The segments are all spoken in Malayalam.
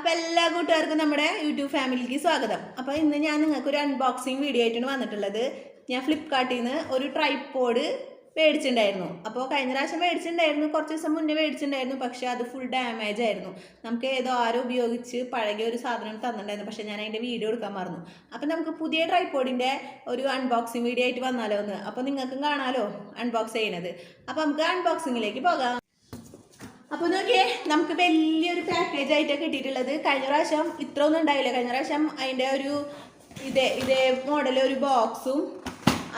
അപ്പോൾ എല്ലാ കൂട്ടുകാർക്കും നമ്മുടെ യൂട്യൂബ് ഫാമിലിക്ക് സ്വാഗതം. അപ്പോൾ ഇന്ന് ഞാൻ നിങ്ങൾക്ക് ഒരു അൺബോക്സിങ് വീഡിയോ ആയിട്ടാണ് വന്നിട്ടുള്ളത്. ഞാൻ ഫ്ലിപ്കാർട്ടിൽ നിന്ന് ഒരു ട്രൈപ്പോഡ് മേടിച്ചിട്ടുണ്ടായിരുന്നു. അപ്പോൾ കഴിഞ്ഞ പ്രാവശ്യം മേടിച്ചിട്ടുണ്ടായിരുന്നു. കുറച്ച് ദിവസം മുന്നേ മേടിച്ചിട്ടുണ്ടായിരുന്നു. പക്ഷേ അത് ഫുൾ ഡാമേജ് ആയിരുന്നു. നമുക്ക് ഏതോ ആരും ഉപയോഗിച്ച് പഴകിയ ഒരു സാധനം തന്നിട്ടുണ്ടായിരുന്നു. പക്ഷേ ഞാൻ അതിന്റെ വീഡിയോ എടുക്കാൻ മറന്നു. അപ്പോൾ നമുക്ക് പുതിയ ട്രൈപ്പോഡിന്റെ ഒരു അൺബോക്സിങ് വീഡിയോ ആയിട്ട് വന്നാലോ എന്ന്. അപ്പോൾ നിങ്ങൾക്കും കാണാമല്ലോ അൺബോക്സ് ചെയ്യണത് അപ്പോൾ നമുക്ക് അൺബോക്സിങ്ങിലേക്ക് പോകാം. അപ്പോൾ നോക്കിയേ നമുക്ക് വലിയൊരു പാക്കേജ് ആയിട്ടാണ് കിട്ടിയിട്ടുള്ളത്. കഴിഞ്ഞ പ്രാവശ്യം ഇത്ര ഒന്നും ഉണ്ടായില്ല. കഴിഞ്ഞ പ്രാവശ്യം അതിന്റെ ഒരു ഇതേ ഇതേ മോഡൽ ഒരു ബോക്സും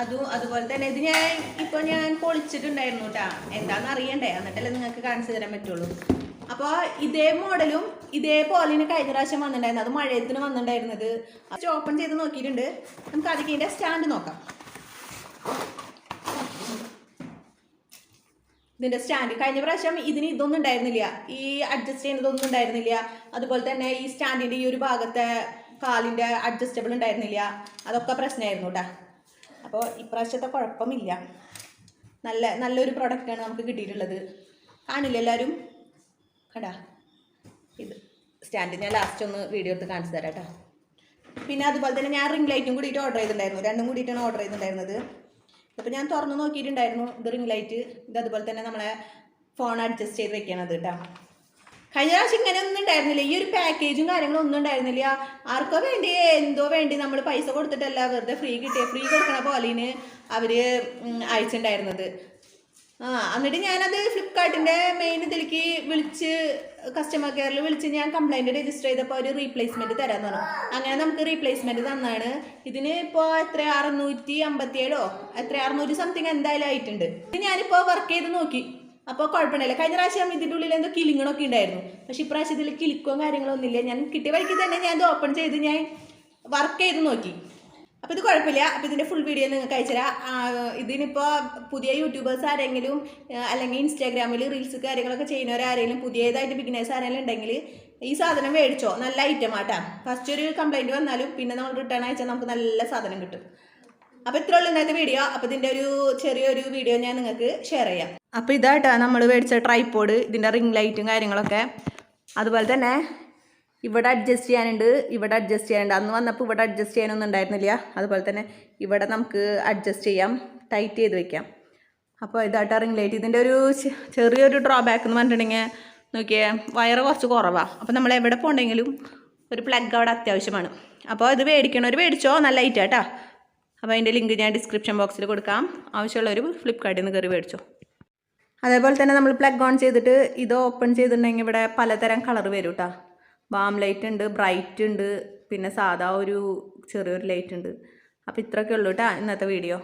അതും അതുപോലെ തന്നെ ഇത് ഞാൻ ഇപ്പോൾ ഞാൻ പൊളിച്ചിട്ടുണ്ടായിരുന്നു കേട്ടാ എന്താണെന്ന് അറിയണ്ടേ? എന്നിട്ടല്ലേ നിങ്ങൾക്ക് കാണിച്ചു തരാൻ പറ്റുള്ളൂ. അപ്പോൾ ഇതേ മോഡലും ഇതേപോലെ കഴിഞ്ഞ പ്രാവശ്യം വന്നിട്ടുണ്ടായിരുന്നു. അത് മഴയത്തിന് വന്നിട്ടുണ്ടായിരുന്നത്. ഓപ്പൺ ചെയ്ത് നോക്കിയിട്ടുണ്ട്. നമുക്ക് അതിന്റെ സ്റ്റാൻഡ് നോക്കാം. ഇതിന്റെ സ്റ്റാൻഡ് കഴിഞ്ഞ പ്രാവശ്യം ഇതിന് ഇതൊന്നും ഉണ്ടായിരുന്നില്ല. ഈ അഡ്ജസ്റ്റ് ചെയ്യുന്നതൊന്നും ഉണ്ടായിരുന്നില്ല. അതുപോലെ തന്നെ ഈ സ്റ്റാൻഡിന്റെ ഈ ഒരു ഭാഗത്തെ കാലിന്റെ അഡ്ജസ്റ്റബിൾ ഉണ്ടായിരുന്നില്ല. അതൊക്കെ പ്രശ്നമായിരുന്നു കേട്ടോ അപ്പോൾ ഇപ്രാവശ്യത്തെ കുഴപ്പമില്ല. നല്ല നല്ലൊരു പ്രൊഡക്റ്റാണ് നമുക്ക് കിട്ടിയിട്ടുള്ളത്. കാണില്ല എല്ലാവരും കണ്ടാ ഇത് സ്റ്റാൻഡ് ഞാൻ ലാസ്റ്റ് ഒന്ന് വീഡിയോ എടുത്ത് കാണിച്ചു തരാം കേട്ടോ പിന്നെ അതുപോലെ തന്നെ ഞാൻ റിംഗ് ലൈറ്റും കൂടിയിട്ട് ഓർഡർ ചെയ്തിട്ടുണ്ടായിരുന്നു. രണ്ടും കൂടിയിട്ടാണ് ഓർഡർ ചെയ്തിട്ടുണ്ടായിരുന്നത്. അപ്പോൾ ഞാൻ തുറന്നു നോക്കിയിട്ടുണ്ടായിരുന്നു ഇത് റിംഗ് ലൈറ്റ് ഇത് അതുപോലെ തന്നെ നമ്മളെ ഫോൺ അഡ്ജസ്റ്റ് ചെയ്ത് വെക്കണത് കേട്ടോ കഴിഞ്ഞ പ്രാവശ്യം ഇങ്ങനെ ഒന്നും ഉണ്ടായിരുന്നില്ല. ഈ ഒരു പാക്കേജും കാര്യങ്ങളും ഒന്നും ഉണ്ടായിരുന്നില്ല. ആർക്കോ വേണ്ടി എന്തോ വേണ്ടി നമ്മൾ പൈസ കൊടുത്തിട്ടല്ല വെറുതെ ഫ്രീ കിട്ടിയ. ഫ്രീ കൊടുക്കണ പോലെയാണ് അവർ അയച്ചിട്ടുണ്ടായിരുന്നത്. ആ എന്നിട്ട് ഞാനത് ഫ്ലിപ്കാർട്ടിന്റെ മെയിൻ ഇതിലേക്ക് വിളിച്ച് കസ്റ്റമർ കെയറിൽ വിളിച്ച് ഞാൻ കംപ്ലൈന്റ് രജിസ്റ്റർ ചെയ്തപ്പോൾ ഒരു റീപ്ലേസ്മെന്റ് തരാമെന്ന് പറഞ്ഞു. അങ്ങനെ നമുക്ക് റീപ്ലേസ്മെന്റ് തന്നാണ്. ഇതിന് ഇപ്പോൾ എത്ര? അറുന്നൂറ്റി അമ്പത്തിയേഴോ എത്ര? അറുന്നൂറ്റി സംതിങ് എന്തായാലും ആയിട്ടുണ്ട്. ഇത് ഞാനിപ്പോൾ വർക്ക് ചെയ്ത് നോക്കി. അപ്പോൾ കുഴപ്പമില്ല കഴിഞ്ഞ പ്രാവശ്യം ഇതിന്റെ ഉള്ളിൽ എന്തോ കിളിങ്ങളൊക്കെ ഉണ്ടായിരുന്നു. പക്ഷേ ഇപ്രാവശ്യം ഇതിൽ കിളിക്കോ കാര്യങ്ങളോ ഒന്നുമില്ല. ഞാൻ കിട്ടിയ വഴിക്ക് തന്നെ ഞാൻ ഇത് ഓപ്പൺ ചെയ്ത് ഞാൻ വർക്ക് ചെയ്ത് നോക്കി. അപ്പോൾ ഇത് കുഴപ്പമില്ല. അപ്പോൾ ഇതിന്റെ ഫുൾ വീഡിയോ നിങ്ങൾക്ക് അയച്ചുതരാം ഇതിനിപ്പോ പുതിയ യൂട്യൂബേഴ്സ് ആരെങ്കിലും അല്ലെങ്കിൽ ഇൻസ്റ്റാഗ്രാമിൽ റീൽസ് കാര്യങ്ങളൊക്കെ ചെയ്യുന്നവരാരെങ്കിലും പുതിയതായിട്ട് ബിഗിനേഴ്സ് ആരെങ്കിലും ഉണ്ടെങ്കിൽ ഈ സാധനം മേടിച്ചോ. നല്ല ഐറ്റം ആട്ടാ. ഫസ്റ്റ് ഒരു കംപ്ലൈന്റ് വന്നാലും പിന്നെ നമ്മൾ റിട്ടേൺ അയച്ചാൽ നമുക്ക് നല്ല സാധനം കിട്ടും. അപ്പോൾ ഇത്ര ഉള്ളൂ ഇന്നത്തെ വീഡിയോ അപ്പോൾ ഇതിന്റെ ഒരു ചെറിയൊരു വീഡിയോ ഞാൻ നിങ്ങൾക്ക് ഷെയർ ചെയ്യാം. അപ്പോൾ ഇതാട്ടാ നമ്മൾ മേടിച്ച ട്രൈപ്പോഡ് ഇതിന്റെ റിംഗ് ലൈറ്റും കാര്യങ്ങളൊക്കെ. അതുപോലെ തന്നെ ഇവിടെ അഡ്ജസ്റ്റ് ചെയ്യാനുണ്ട് ഇവിടെ അഡ്ജസ്റ്റ് ചെയ്യാനുണ്ട്. അന്ന് വന്നപ്പോൾ ഇവിടെ അഡ്ജസ്റ്റ് ചെയ്യാനൊന്നും ഉണ്ടായിരുന്നില്ല. അതുപോലെ തന്നെ ഇവിടെ നമുക്ക് അഡ്ജസ്റ്റ് ചെയ്യാം ടൈറ്റ് ചെയ്ത് വെക്കാം. അപ്പോൾ ഇതായിട്ട് റിംഗ് ലൈറ്റ് ഇതിന്റെ ഒരു ചെറിയൊരു ഡ്രോബാക്ക് എന്ന് പറഞ്ഞിട്ടുണ്ടെങ്കിൽ നോക്കിയേ വയറ് കുറച്ച് കുറവാണ് അപ്പോൾ നമ്മൾ എവിടെ പോകണമെങ്കിലും ഒരു പ്ലഗ് അവിടെ അത്യാവശ്യമാണ്. അപ്പോൾ ഇത് മേടിക്കണവർ മേടിച്ചോ? നല്ല ലൈറ്റ് കേട്ടോ അപ്പോൾ അതിന്റെ ലിങ്ക് ഞാൻ ഡിസ്ക്രിപ്ഷൻ ബോക്സിൽ കൊടുക്കാം. ആവശ്യമുള്ളവർ ഫ്ലിപ്കാർട്ടിൽ നിന്ന് കയറി മേടിച്ചോ. അതേപോലെ തന്നെ നമ്മൾ പ്ലഗ് ഓൺ ചെയ്തിട്ട് ഇത് ഓപ്പൺ ചെയ്തിട്ടുണ്ടെങ്കിൽ ഇവിടെ പലതരം കളർ വരും കേട്ടോ വാം ലൈറ്റ് ഉണ്ട് ബ്രൈറ്റ് ഉണ്ട് പിന്നെ സാധാ ഒരു ചെറിയൊരു ലൈറ്റ് ഉണ്ട്. അപ്പോൾ ഇത്രയൊക്കെ ഉള്ളൂ കേട്ടോ ഇന്നത്തെ വീഡിയോ.